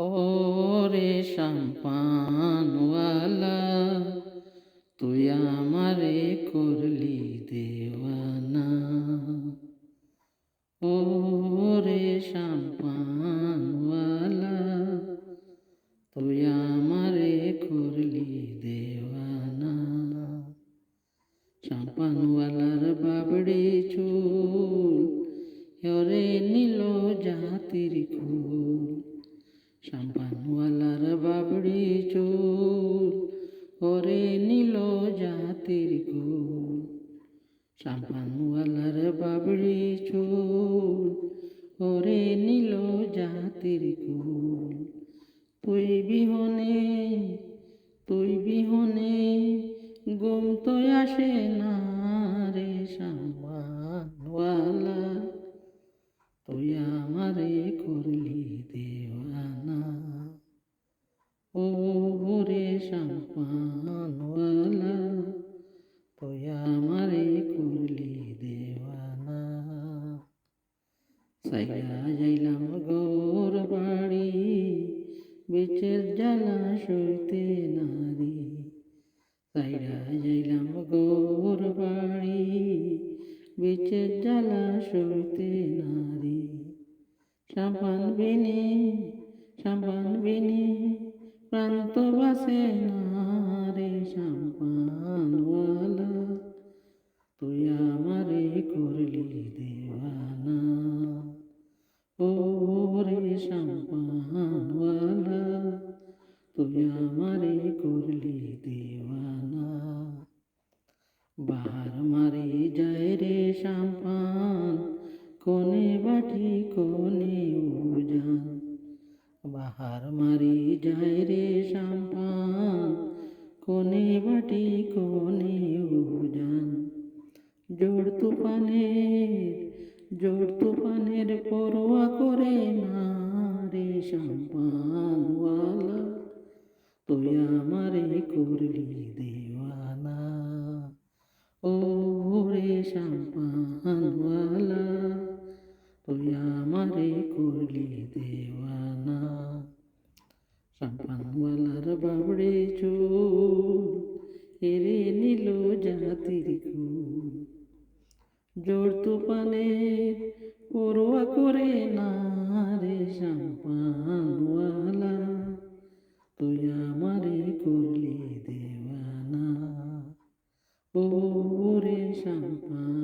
ওরে শাম্পানওয়ালা তুই আমারে করলি দেওয়ানা। ওরে শাম্পানওয়ালা তুই আমারে করলি দেওয়ানা। শাম্পানওয়ালার বাবড়ি চুল ওরে নীল জাতির কুল। শাম্পানওয়ালার বাবড়ি চুল, ওরে নীল জাতির কুল। শাম্পানওয়ালার বাবড়ি চুল, ওরে নীল জাতির কুল। তুই বিহনে তুই বিহনে গুম তো আসে না রে শাম্পানওয়ালা তুই আমারে করলি দেওয়ানা ও রে শাম্পানওয়ালা, তুই আমারে করলি দেওয়ানা। সাইয়া যাইলাম গোর বাড়ি, বেচের জ্বালা সইতে নারী। সাইরা যাইলাম গোর বাড়ি, বেচের জ্বালা সইতে নারী। সাবান বিনি সাবান বিনি প্রান্ত বাসে না রে সাম্পানওয়ালা। তুই আমারে করলি দেওয়ানা ও রে সাম্পানওয়ালা, তুই আমারে করলি দেওয়ানা বাহার মারি যায় রে সাম্পান কোনে বাটি কোনে মারি যায় রে সাম্পান। কোনে বাটি কোনে উজান। জোড় তুফানের জোড় তুফানের পরোয়া করে না রে সাম্পানওয়ালা তুই আমারে করলি দেওয়ানা ও রে শাম্পানওয়ালা তুই আমারে করলি দেওয়ানা চাঁপাওয়ালার বাবড়ে চোল, এরে নিল জাতির কুল জোর তুফানের পরোয়া করে না রে চাঁপাওয়ালা তুই আমারে করলি দেওয়ানা। ও রে চাঁপা